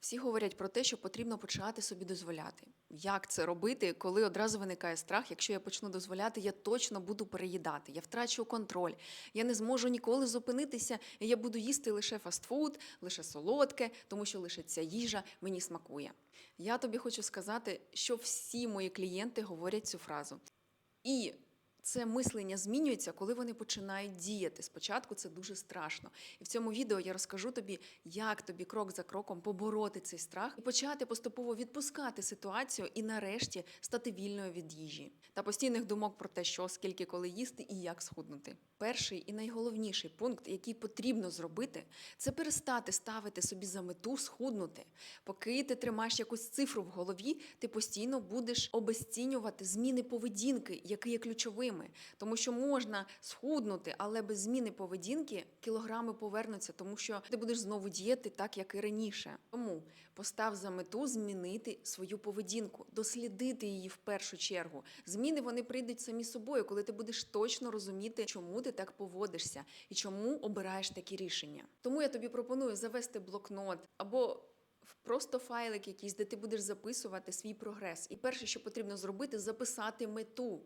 Всі говорять про те, що потрібно почати собі дозволяти. Як це робити, коли одразу виникає страх, якщо я почну дозволяти, я точно буду переїдати, я втрачу контроль, я не зможу ніколи зупинитися, і я буду їсти лише фастфуд, лише солодке, тому що лише ця їжа мені смакує. Я тобі хочу сказати, що всі мої клієнти говорять цю фразу. І це мислення змінюється, коли вони починають діяти. Спочатку це дуже страшно. І в цьому відео я розкажу тобі, як тобі крок за кроком побороти цей страх і почати поступово відпускати ситуацію і нарешті стати вільною від їжі та постійних думок про те, що скільки коли їсти і як схуднути. Перший і найголовніший пункт, який потрібно зробити, це перестати ставити собі за мету схуднути. Поки ти тримаєш якусь цифру в голові, ти постійно будеш обесцінювати зміни поведінки, які є ключовими. Тому що можна схуднути, але без зміни поведінки кілограми повернуться, тому що ти будеш знову діяти так, як і раніше. Тому постав за мету змінити свою поведінку, дослідити її в першу чергу. Зміни вони прийдуть самі собою, коли ти будеш точно розуміти, чому ти так поводишся і чому обираєш такі рішення. Тому я тобі пропоную завести блокнот або Просто файлик якийсь, де ти будеш записувати свій прогрес. І перше, що потрібно зробити, записати мету,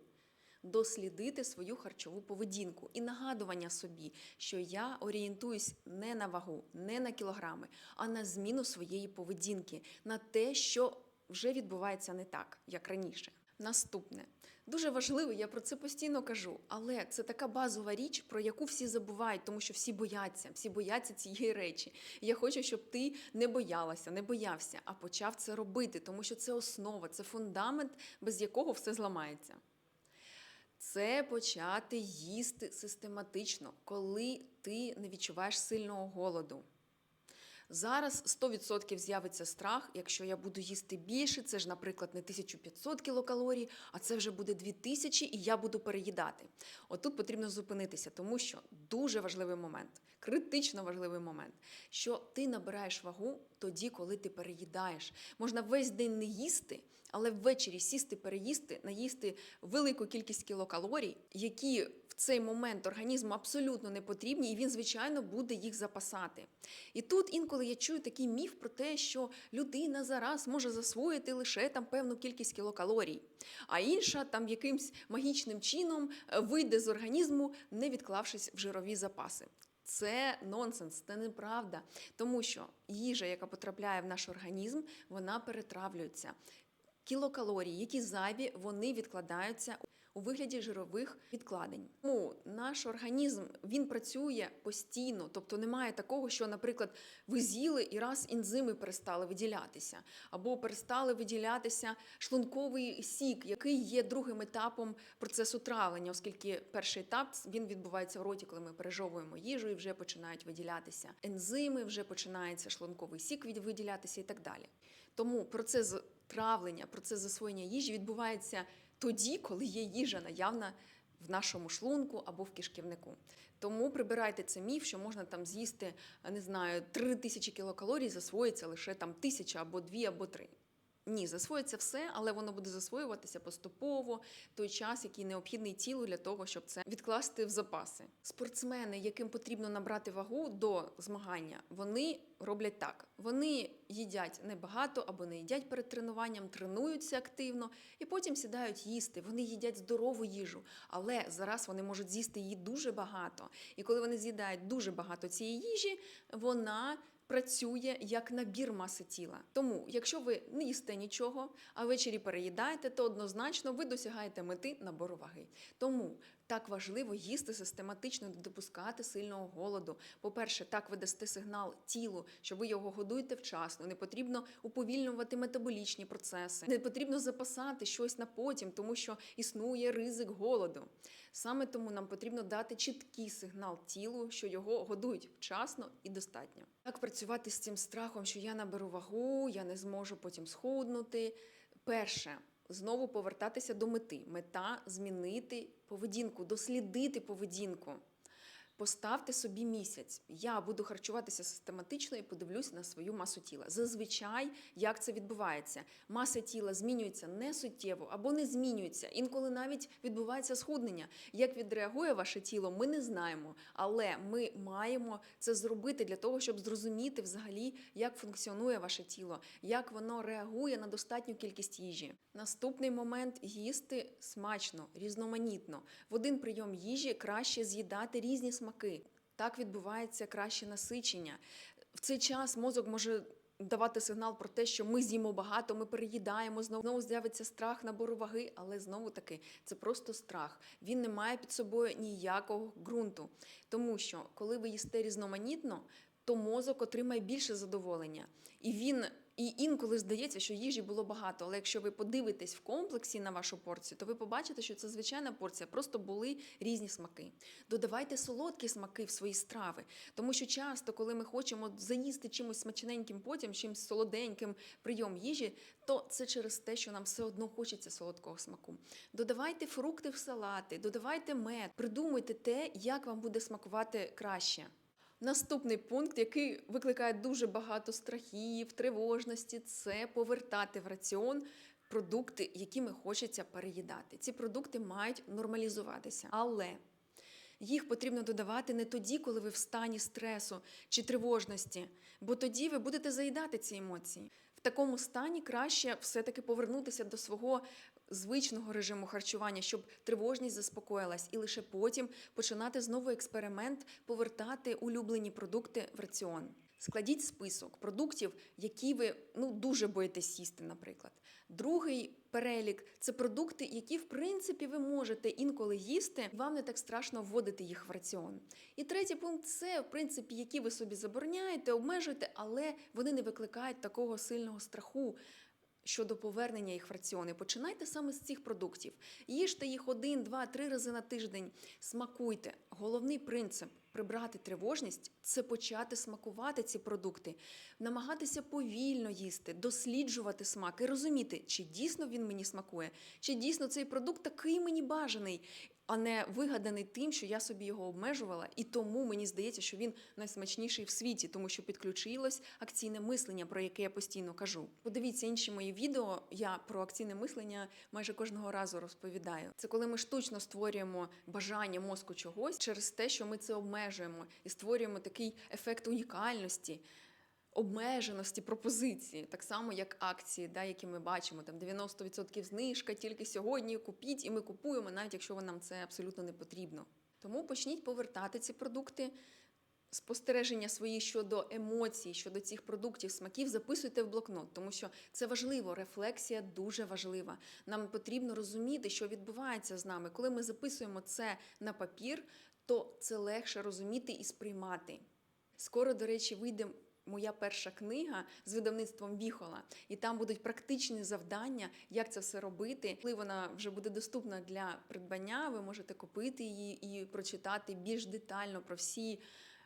дослідити свою харчову поведінку і нагадування собі, що я орієнтуюсь не на вагу, не на кілограми, а на зміну своєї поведінки, на те, що вже відбувається не так, як раніше. Наступне дуже важливо, я про це постійно кажу, але це така базова річ, про яку всі забувають, тому що всі бояться, всі бояться цієї речі. Я хочу, щоб ти не боялася, не боявся, а почав це робити, тому що це основа, це фундамент, без якого все зламається. Це почати їсти систематично, коли ти не відчуваєш сильного голоду. Зараз 100% з'явиться страх, якщо я буду їсти більше, це ж, наприклад, не 1500 кілокалорій, а це вже буде 2000 і я буду переїдати. Отут потрібно зупинитися, тому що дуже важливий момент, критично важливий момент, що ти набираєш вагу тоді, коли ти переїдаєш. Можна весь день не їсти, але ввечері сісти, переїсти, наїсти велику кількість кілокалорій, які цей момент організму абсолютно не потрібні, і він, звичайно, буде їх запасати. І тут інколи я чую такий міф про те, що людина зараз може засвоїти лише там певну кількість кілокалорій, а інша там якимсь магічним чином е, вийде з організму, не відклавшись в жирові запаси. Це нонсенс, це неправда, тому що їжа, яка потрапляє в наш організм, вона перетравлюється. Кілокалорії, які зайві, вони відкладаються у вигляді жирових відкладень. Тому наш організм він працює постійно, тобто немає такого, що, наприклад, ви з'їли і раз ензими перестали виділятися, або перестали виділятися шлунковий сік, який є другим етапом процесу травлення, оскільки перший етап він відбувається в роті, коли ми пережовуємо їжу і вже починають виділятися ензими, вже починається шлунковий сік виділятися і так далі. Тому процес травлення, процес засвоєння їжі відбувається тоді, коли є їжа наявна в нашому шлунку або в кишківнику. Тому прибирайте це міф, що можна там з'їсти, не знаю, 3 тисячі кілокалорій, засвоїться лише там тисяча або дві, або три. Ні, засвоїться все, але воно буде засвоюватися поступово той час, який необхідний тілу для того, щоб це відкласти в запаси. Спортсмени, яким потрібно набрати вагу до змагання, вони роблять так: вони їдять небагато або не їдять перед тренуванням, тренуються активно і потім сідають їсти. Вони їдять здорову їжу, але зараз вони можуть з'їсти її дуже багато. І коли вони з'їдають дуже багато цієї їжі, вона працює як набір маси тіла. Тому, якщо ви не їсте нічого, а ввечері переїдаєте, то однозначно ви досягаєте мети набору ваги. Тому так важливо їсти систематично, не допускати сильного голоду. По-перше, так ви дасте сигнал тілу, що ви його годуєте вчасно. Не потрібно уповільнювати метаболічні процеси, не потрібно запасати щось на потім, тому що існує ризик голоду. Саме тому нам потрібно дати чіткий сигнал тілу, що його годують вчасно і достатньо. Як працювати з цим страхом, що я наберу вагу, я не зможу потім схуднути. Перше. Знову повертатися до мети. Мета змінити поведінку, дослідити поведінку. Поставте собі місяць. Я буду харчуватися систематично і подивлюсь на свою масу тіла. Зазвичай, як це відбувається, маса тіла змінюється не суттєво або не змінюється. Інколи навіть відбувається схуднення. Як відреагує ваше тіло, ми не знаємо, але ми маємо це зробити для того, щоб зрозуміти взагалі, як функціонує ваше тіло, як воно реагує на достатню кількість їжі. Наступний момент їсти смачно, різноманітно. В один прийом їжі краще з'їдати різні смаки. Так відбувається краще насичення. В цей час мозок може давати сигнал про те, що ми з'їмо багато, ми переїдаємо, знову, з'явиться страх набору ваги, але знову таки це просто страх. Він не має під собою ніякого ґрунту. Тому що коли ви їсте різноманітно, то мозок отримає більше задоволення. І він і інколи здається, що їжі було багато. Але якщо ви подивитесь в комплексі на вашу порцію, то ви побачите, що це звичайна порція, просто були різні смаки. Додавайте солодкі смаки в свої страви, тому що часто, коли ми хочемо заїсти чимось смачненьким, потім чимось солоденьким прийом їжі, то це через те, що нам все одно хочеться солодкого смаку. Додавайте фрукти в салати, додавайте мед, придумуйте те, як вам буде смакувати краще. Наступний пункт, який викликає дуже багато страхів, тривожності, це повертати в раціон продукти, якими хочеться переїдати. Ці продукти мають нормалізуватися, але їх потрібно додавати не тоді, коли ви в стані стресу чи тривожності, бо тоді ви будете заїдати ці емоції. Такому стані краще все-таки повернутися до свого звичного режиму харчування, щоб тривожність заспокоїлась, і лише потім починати знову експеримент повертати улюблені продукти в раціон. Складіть список продуктів, які ви ну дуже боїтесь їсти, наприклад. Другий перелік це продукти, які в принципі ви можете інколи їсти. Вам не так страшно вводити їх в раціон. І третій пункт це в принципі, які ви собі забороняєте, обмежуєте, але вони не викликають такого сильного страху. Щодо повернення їх в раціони, починайте саме з цих продуктів. Їжте їх один, два, три рази на тиждень. Смакуйте. Головний принцип прибрати тривожність це почати смакувати ці продукти, намагатися повільно їсти, досліджувати смак і розуміти, чи дійсно він мені смакує, чи дійсно цей продукт такий мені бажаний. А не вигаданий тим, що я собі його обмежувала, і тому мені здається, що він найсмачніший в світі, тому що підключилось акційне мислення, про яке я постійно кажу. Подивіться інші мої відео. Я про акційне мислення майже кожного разу розповідаю. Це коли ми штучно створюємо бажання мозку чогось через те, що ми це обмежуємо, і створюємо такий ефект унікальності. Обмеженості пропозиції, так само як акції, да, які ми бачимо, там 90% знижка тільки сьогодні купіть, і ми купуємо, навіть якщо нам це абсолютно не потрібно. Тому почніть повертати ці продукти. Спостереження свої щодо емоцій, щодо цих продуктів, смаків, записуйте в блокнот, тому що це важливо. Рефлексія дуже важлива. Нам потрібно розуміти, що відбувається з нами. Коли ми записуємо це на папір, то це легше розуміти і сприймати. Скоро, до речі, вийде моя перша книга з видавництвом Віхола, і там будуть практичні завдання, як це все робити. Коли вона вже буде доступна для придбання, ви можете купити її і прочитати більш детально про всі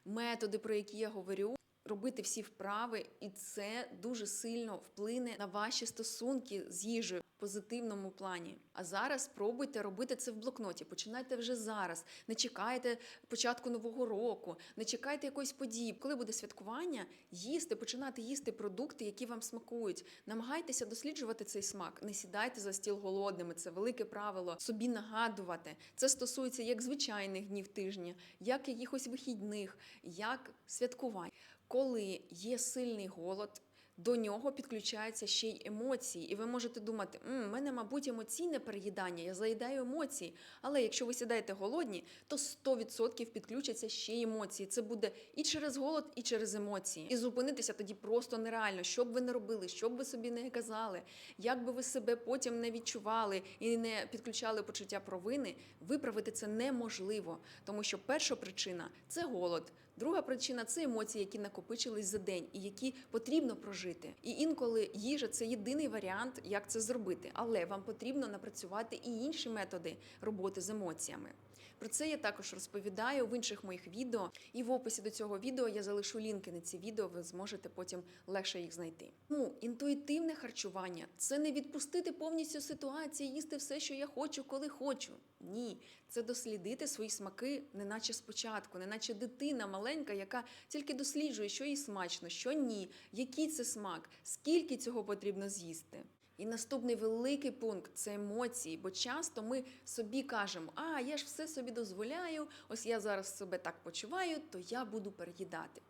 методи, про які я говорю. Робити всі вправи, і це дуже сильно вплине на ваші стосунки з їжею позитивному плані. А зараз спробуйте робити це в блокноті. Починайте вже зараз. Не чекайте початку нового року, не чекайте якоїсь події. Коли буде святкування, їсти, починати їсти продукти, які вам смакують. Намагайтеся досліджувати цей смак. Не сідайте за стіл голодними. Це велике правило. Собі нагадувати. Це стосується як звичайних днів тижня, як якихось вихідних, як святкувань. Коли є сильний голод, до нього підключаються ще й емоції, і ви можете думати, у мене, мабуть, емоційне переїдання, я заїдаю емоції. Але якщо ви сідаєте голодні, то 100% підключаться ще й емоції. Це буде і через голод, і через емоції. І зупинитися тоді просто нереально. Що б ви не робили, що б ви собі не казали, як би ви себе потім не відчували і не підключали почуття провини, виправити це неможливо, тому що перша причина це голод. Друга причина це емоції, які накопичились за день і які потрібно прожити. І інколи їжа це єдиний варіант, як це зробити, але вам потрібно напрацювати і інші методи роботи з емоціями. Про це я також розповідаю в інших моїх відео, і в описі до цього відео я залишу лінки на ці відео. Ви зможете потім легше їх знайти. Ну, інтуїтивне харчування це не відпустити повністю ситуацію, їсти все, що я хочу, коли хочу. Ні, це дослідити свої смаки, неначе спочатку, неначе дитина маленька, яка тільки досліджує, що їй смачно, що ні, який це смак, скільки цього потрібно з'їсти. І наступний великий пункт це емоції, бо часто ми собі кажемо, а я ж все собі дозволяю, ось я зараз себе так почуваю, то я буду переїдати.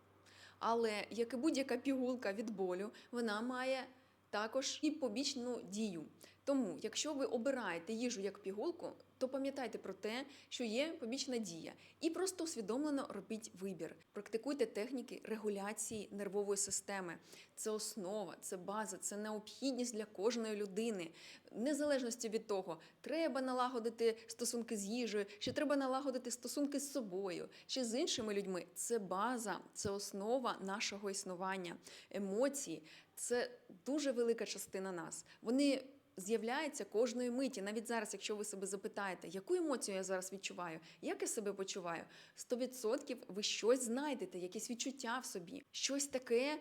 Але як і будь-яка пігулка від болю, вона має також і побічну дію. Тому, якщо ви обираєте їжу як пігулку, то пам'ятайте про те, що є побічна дія, і просто усвідомлено робіть вибір. Практикуйте техніки регуляції нервової системи. Це основа, це база, це необхідність для кожної людини. Незалежності від того, треба налагодити стосунки з їжею, чи треба налагодити стосунки з собою, чи з іншими людьми. Це база, це основа нашого існування. Емоції це дуже велика частина нас. Вони з'являється кожної миті. Навіть зараз, якщо ви себе запитаєте, яку емоцію я зараз відчуваю, як я себе почуваю, 100% ви щось знайдете, якісь відчуття в собі, щось таке,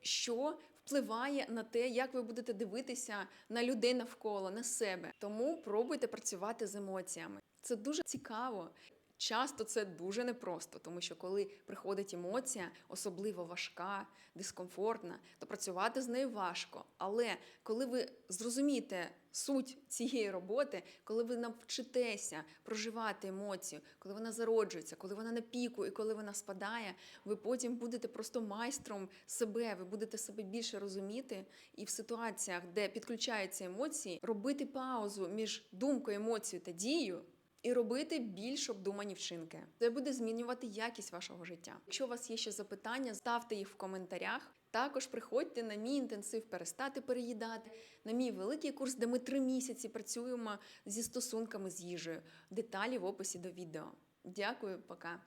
що впливає на те, як ви будете дивитися на людей навколо, на себе. Тому пробуйте працювати з емоціями. Це дуже цікаво. Часто це дуже непросто, тому що коли приходить емоція, особливо важка, дискомфортна, то працювати з нею важко. Але коли ви зрозумієте суть цієї роботи, коли ви навчитеся проживати емоцію, коли вона зароджується, коли вона на піку і коли вона спадає, ви потім будете просто майстром себе, ви будете себе більше розуміти, і в ситуаціях, де підключаються емоції, робити паузу між думкою, емоцією та дією. І робити більш обдумані вчинки. Це буде змінювати якість вашого життя. Якщо у вас є ще запитання, ставте їх в коментарях. Також приходьте на мій інтенсив перестати переїдати, на мій великий курс, де ми три місяці працюємо зі стосунками з їжею. Деталі в описі до відео. Дякую, пока.